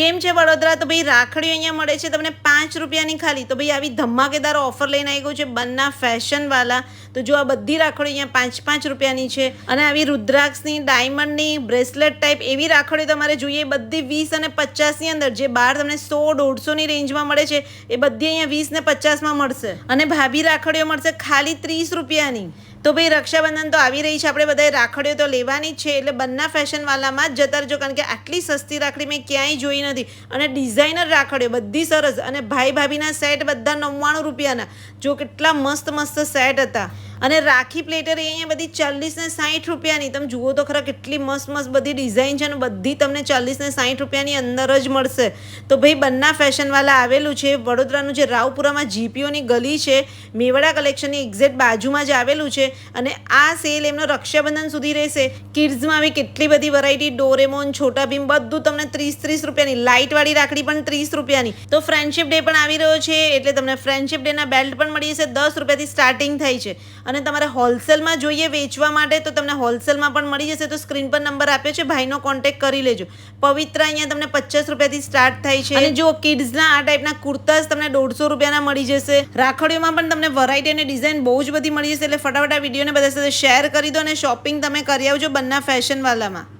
કેમ છે વડોદરા? તો ભાઈ રાખડીઓ અહીંયા મળે છે તમને પાંચ રૂપિયાની ખાલી. તો ભાઈ આવી ધમાકેદાર ઓફર લઈને આવી ગયું છે બન્ના ફેશનવાલા તો જો આ બધી રાખડીઓ અહીંયા પાંચ પાંચ રૂપિયાની છે. અને આવી રુદ્રાક્ષની, ડાયમંડની, બ્રેસલેટ ટાઈપ એવી રાખડીઓ તમારે જોઈએ. બધી વીસ અને પચાસની અંદર જે બહાર તમને સો, દોઢસોની રેન્જમાં મળે છે, એ બધી અહીંયા વીસ ને પચાસમાં મળશે. અને ભાભી રાખડીઓ મળશે ખાલી ત્રીસ રૂપિયાની. તો ભાઈ રક્ષાબંધન તો આવી રહી છે. આપણે બધાએ રાખડીઓ તો લેવાની જ છે. એટલે બંને ફેશનવાલામાં જ જતા રહેજો. કારણ કે આટલી સસ્તી રાખડી મેં ક્યાંય જોઈ નથી. અને ડિઝાઇનર રાખડીઓ બધી સરસ. અને ભાઈ ભાભીના સેટ બધા નવ્વાણું રૂપિયાના. જો કેટલા મસ્ત મસ્ત સેટ હતા. અને રાખી પ્લેટર એ અહીંયા બધી ચાલીસ ને સાઠ રૂપિયાની. તમે જુઓ તો ખરા કેટલી મસ્ત મસ્ત બધી ડિઝાઇન છે અને બધી તમને ચાલીસ ને સાઠ રૂપિયાની અંદર જ મળશે. તો ભાઈ, બંના ફેશનવાલા આવેલું છે. વડોદરાનું જે રાવપુરામાં જીપીઓની ગલી છે, મેવાડા કલેક્શનની એક્ઝેક્ટ બાજુમાં જ આવેલું છે અને આ સેલ એમનો રક્ષાબંધન સુધી રહેશે. કિડ્સમાં આવી કેટલી બધી વેરાયટી ડોરેમોન છોટા ભીમ બધું તમને ત્રીસ ત્રીસ રૂપિયાની. લાઇટવાળી રાખડી પણ ત્રીસ રૂપિયાની. તો ફ્રેન્ડશિપ ડે પણ આવી રહ્યો છે, એટલે તમને ફ્રેન્ડશિપ ડેના બેલ્ટ પણ મળી જશે. દસ રૂપિયાથી સ્ટાર્ટિંગ થાય છે. અને તમારે હોલસેલમાં જોઈએ વેચવા માટે તો તમને હોલસેલમાં પણ મળી જશે. તો સ્ક્રીન પર નંબર આપ્યો છે, ભાઈનો કોન્ટેક કરી લેજો. પવિત્ર અહીંયા તમને પચાસ રૂપિયાથી સ્ટાર્ટ થાય છે. અને જો કિડ્સના આ ટાઈપના કુર્તાઝ તમને દોઢસો રૂપિયાના મળી જશે. રાખડીઓમાં પણ તમને વરાયટી અને ડિઝાઇન બહુ જ બધી મળી જશે. એટલે ફટાફટ આ વિડીયોને બધા સાથે શેર કરી દો અને શોપિંગ તમે કરી આવજો બંને ફેશનવાલામાં